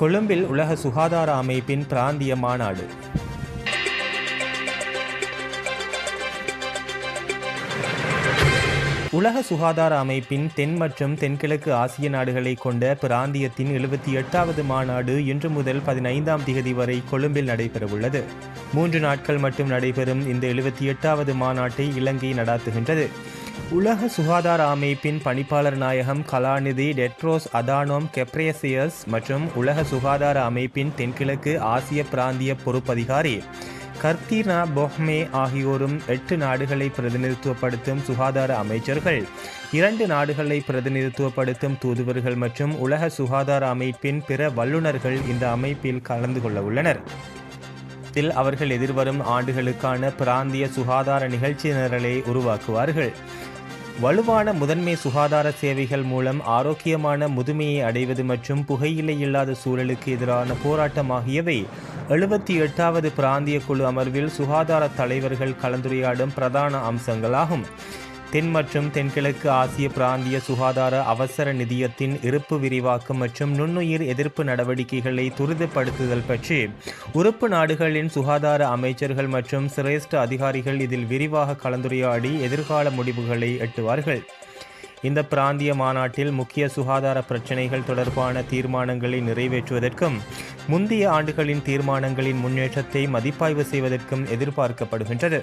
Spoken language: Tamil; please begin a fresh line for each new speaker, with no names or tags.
கொழும்பில் உலக சுகாதார அமைப்பின் பிராந்திய மாநாடு. உலக சுகாதார அமைப்பின் தென் மற்றும் தென்கிழக்கு ஆசிய நாடுகளை கொண்ட பிராந்தியத்தின் எழுபத்தி எட்டாவது மாநாடு இன்று முதல் பதினைந்தாம் திகதி வரை கொழும்பில் நடைபெறவுள்ளது. மூன்று நாட்கள் மட்டும் நடைபெறும் இந்த எழுபத்தி எட்டாவது மாநாட்டை இலங்கை நடாத்துகின்றது. உலக சுகாதார அமைப்பின் பணிப்பாளர் நாயகம் கலாநிதி டெட்ரோஸ் அதானோம் கெப்ரேசியஸ் மற்றும் உலக சுகாதார அமைப்பின் தென்கிழக்கு ஆசிய பிராந்திய பொறுப்பதிகாரி கர்த்தீனா பொஹ்மே ஆகியோரும் எட்டு நாடுகளை பிரதிநிதித்துவப்படுத்தும் சுகாதார அமைச்சர்கள் இரண்டு நாடுகளை பிரதிநிதித்துவப்படுத்தும் தூதுவர்கள் மற்றும் உலக சுகாதார அமைப்பின் பிற வல்லுநர்கள் இந்த அமைப்பில் கலந்து கொள்ள உள்ளனர். இதில் அவர்கள் எதிர்வரும் ஆண்டுகளுக்கான பிராந்திய சுகாதார நிகழ்ச்சி நிரலை உருவாக்குவார்கள். வலுவான முதன்மை சுகாதார சேவைகள் மூலம் ஆரோக்கியமான முதுமையை அடைவது மற்றும் புகையிலை இல்லாத சூழலுக்கு எதிரான போராட்டம் ஆகியவை எழுபத்தி எட்டாவது பிராந்திய குழு அமர்வில் சுகாதார தலைவர்கள் கலந்துரையாடும் பிரதான அம்சங்களாகும். தென் மற்றும் தென்கிழக்கு ஆசிய பிராந்திய சுகாதார அவசர நிதியத்தின் இருப்பு விரிவாக்கம் மற்றும் நுண்ணுயிர் எதிர்ப்பு நடவடிக்கைகளை துரிதப்படுத்துதல் பற்றி உறுப்பு நாடுகளின் சுகாதார அமைச்சர்கள் மற்றும் சிரேஷ்ட அதிகாரிகள் இதில் விரிவாக கலந்துரையாடி எதிர்கால முடிவுகளை எட்டுவார்கள். இந்த பிராந்திய மாநாட்டில் முக்கிய சுகாதார பிரச்சினைகள் தொடர்பான தீர்மானங்களை நிறைவேற்றுவதற்கும் முந்தைய ஆண்டுகளின் தீர்மானங்களின் முன்னேற்றத்தை மதிப்பாய்வு செய்வதற்கும் எதிர்பார்க்கப்படுகின்றது.